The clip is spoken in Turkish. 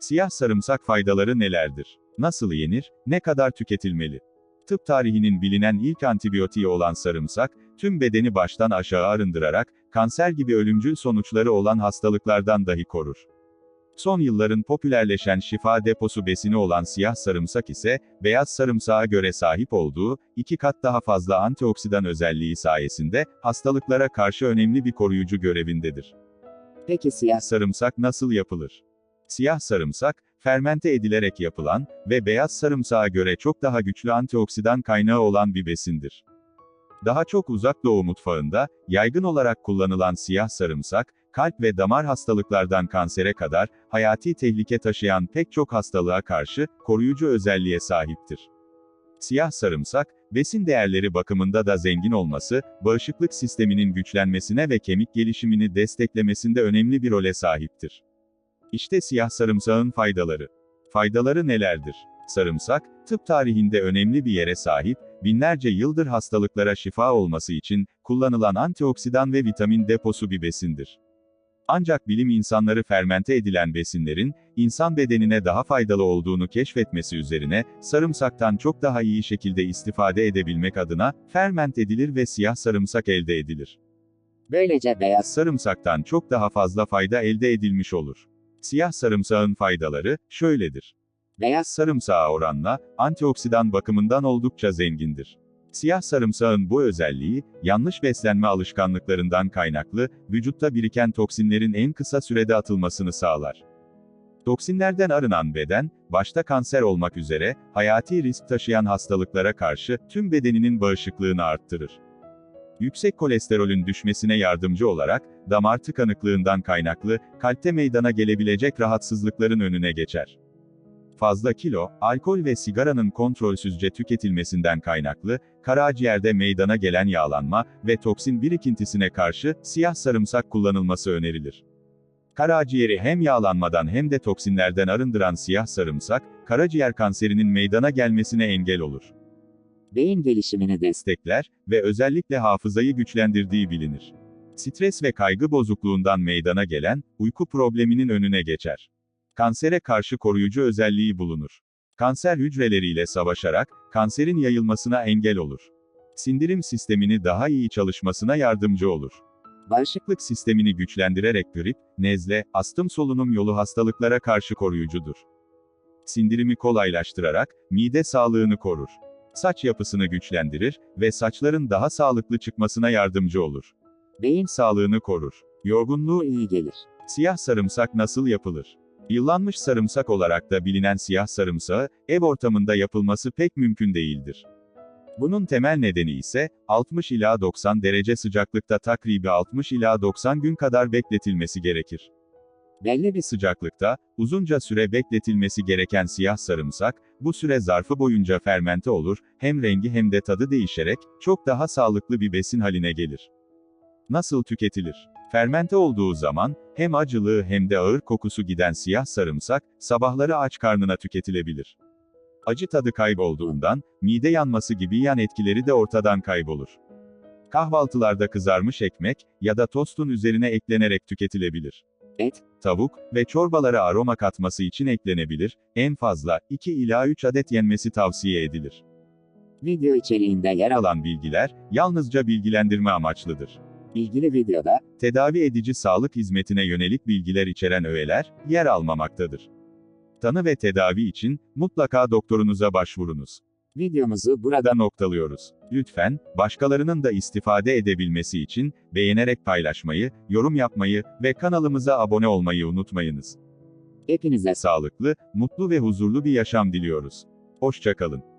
Siyah sarımsak faydaları nelerdir? Nasıl yenir? Ne kadar tüketilmeli? Tıp tarihinin bilinen ilk antibiyotiği olan sarımsak, tüm bedeni baştan aşağı arındırarak, kanser gibi ölümcül sonuçları olan hastalıklardan dahi korur. Son yılların popülerleşen şifa deposu besini olan siyah sarımsak ise, beyaz sarımsağa göre sahip olduğu, iki kat daha fazla antioksidan özelliği sayesinde, hastalıklara karşı önemli bir koruyucu görevindedir. Peki siyah Sarımsak nasıl yapılır? Siyah sarımsak, fermente edilerek yapılan ve beyaz sarımsağa göre çok daha güçlü antioksidan kaynağı olan bir besindir. Daha çok uzak doğu mutfağında, yaygın olarak kullanılan siyah sarımsak, kalp ve damar hastalıklardan kansere kadar, hayati tehlike taşıyan pek çok hastalığa karşı, koruyucu özelliğe sahiptir. Siyah sarımsak, besin değerleri bakımında da zengin olması, bağışıklık sisteminin güçlenmesine ve kemik gelişimini desteklemesinde önemli bir role sahiptir. İşte siyah sarımsağın faydaları. Faydaları nelerdir? Sarımsak, tıp tarihinde önemli bir yere sahip, binlerce yıldır hastalıklara şifa olması için kullanılan antioksidan ve vitamin deposu bir besindir. Ancak bilim insanları fermente edilen besinlerin, insan bedenine daha faydalı olduğunu keşfetmesi üzerine, sarımsaktan çok daha iyi şekilde istifade edebilmek adına, ferment edilir ve siyah sarımsak elde edilir. böylece beyaz Sarımsaktan çok daha fazla fayda elde edilmiş olur. Siyah sarımsağın faydaları, şöyledir. beyaz Sarımsağa oranla, antioksidan bakımından oldukça zengindir. Siyah sarımsağın bu özelliği, yanlış beslenme alışkanlıklarından kaynaklı, vücutta biriken toksinlerin en kısa sürede atılmasını sağlar. Toksinlerden arınan beden, başta kanser olmak üzere, hayati risk taşıyan hastalıklara karşı, tüm bedeninin bağışıklığını arttırır. Yüksek kolesterolün düşmesine yardımcı olarak, damar tıkanıklığından kaynaklı, kalpte meydana gelebilecek rahatsızlıkların önüne geçer. Fazla kilo, alkol ve sigaranın kontrolsüzce tüketilmesinden kaynaklı, karaciğerde meydana gelen yağlanma ve toksin birikintisine karşı siyah sarımsak kullanılması önerilir. Karaciğeri hem yağlanmadan hem de toksinlerden arındıran siyah sarımsak, karaciğer kanserinin meydana gelmesine engel olur. Beyin gelişimini de Destekler ve özellikle hafızayı güçlendirdiği bilinir. Stres ve kaygı bozukluğundan meydana gelen uyku probleminin önüne geçer. Kansere karşı koruyucu özelliği bulunur. Kanser hücreleriyle savaşarak kanserin yayılmasına engel olur. Sindirim sistemini daha iyi çalışmasına yardımcı olur. Bağışıklık sistemini güçlendirerek grip, nezle, astım solunum yolu hastalıklara karşı koruyucudur. Sindirimi kolaylaştırarak mide sağlığını korur. Saç yapısını güçlendirir ve saçların daha sağlıklı çıkmasına yardımcı olur. beyin Sağlığını korur. Yorgunluğu iyi gelir. Siyah sarımsak nasıl yapılır? Yıllanmış sarımsak olarak da bilinen siyah sarımsağı, ev ortamında yapılması pek mümkün değildir. Bunun temel nedeni ise, 60 ila 90 derece sıcaklıkta takribi 60 ila 90 gün kadar bekletilmesi gerekir. Belli bir Sıcaklıkta, uzunca süre bekletilmesi gereken siyah sarımsak, bu süre zarfı boyunca fermente olur, hem rengi hem de tadı değişerek, çok daha sağlıklı bir besin haline gelir. Nasıl tüketilir? Fermente olduğu zaman, hem acılığı hem de ağır kokusu giden siyah sarımsak, sabahları aç karnına tüketilebilir. Acı tadı kaybolduğundan, mide yanması gibi yan etkileri de ortadan kaybolur. Kahvaltılarda kızarmış ekmek ya da tostun üzerine eklenerek tüketilebilir. Et, Tavuk ve çorbalara aroma katması için eklenebilir, en fazla 2 ila 3 adet yenmesi tavsiye edilir. video içeriğinde yer alan bilgiler, yalnızca bilgilendirme amaçlıdır. ilgili videoda, Tedavi edici sağlık hizmetine yönelik bilgiler içeren öğeler, yer almamaktadır. Tanı ve tedavi için, mutlaka doktorunuza başvurunuz. Videomuzu burada noktalıyoruz. Lütfen, başkalarının da istifade edebilmesi için, beğenerek paylaşmayı, yorum yapmayı ve kanalımıza abone olmayı unutmayınız. hepinize Sağlıklı, mutlu ve huzurlu bir yaşam diliyoruz. Hoşçakalın.